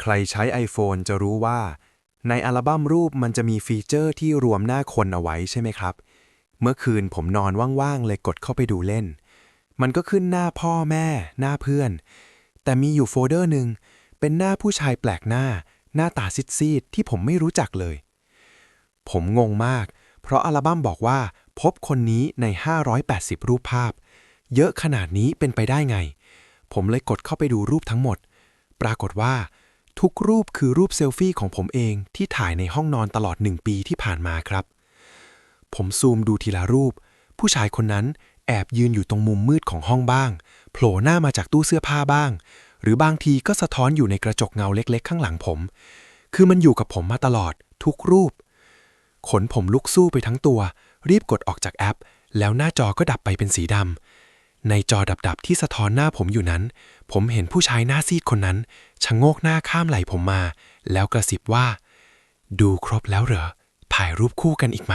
ใครใช้ iPhone จะรู้ว่า ในอัลบั้มรูปมันจะมีฟีเจอร์ที่รวมหน้าคนเอาไว้ใช่ไหมครับ เมื่อคืนผมนอนว่างๆ เลยกดเข้าไปดูเล่น มันก็ขึ้นหน้าพ่อแม่ หน้าเพื่อน แต่มีอยู่โฟลเดอร์หนึ่งเป็นหน้าผู้ชายแปลกหน้า หน้าตาซีดๆที่ผมไม่รู้จักเลย ผมงงมาก เพราะอัลบั้มบอกว่าพบคนนี้ใน 580 รูปภาพ เยอะขนาดนี้เป็นไปได้ไง ผมเลยกดเข้าไปดูรูปทั้งหมด ปรากฏว่า ทุกรูปคือรูปเซลฟี่ของผมเองที่ถ่ายในห้องนอนตลอดหนึ่งปีที่ผ่านมาครับ ผมซูมดูทีละรูป ผู้ชายคนนั้นแอบยืนอยู่ตรงมุมมืดของห้องบ้าง โผล่หน้ามาจากตู้เสื้อผ้าบ้าง หรือบางทีก็สะท้อนอยู่ในกระจกเงาเล็ก ๆ ข้างหลังผม คือมันอยู่กับผมมาตลอด ทุกรูป ขนผมลุกสู้ไปทั้งตัว รีบกดออกจากแอป แล้วหน้าจอก็ดับไปเป็นสีดำ ในจอดับๆ ที่สะท้อนหน้าผมอยู่นั้น ผมเห็นผู้ชายหน้าซีดคนนั้นชะโงกหน้าข้ามไหล่ผมมา แล้วกระซิบว่า ดูครบแล้วเหรอ ถ่ายรูปคู่กันอีกไหม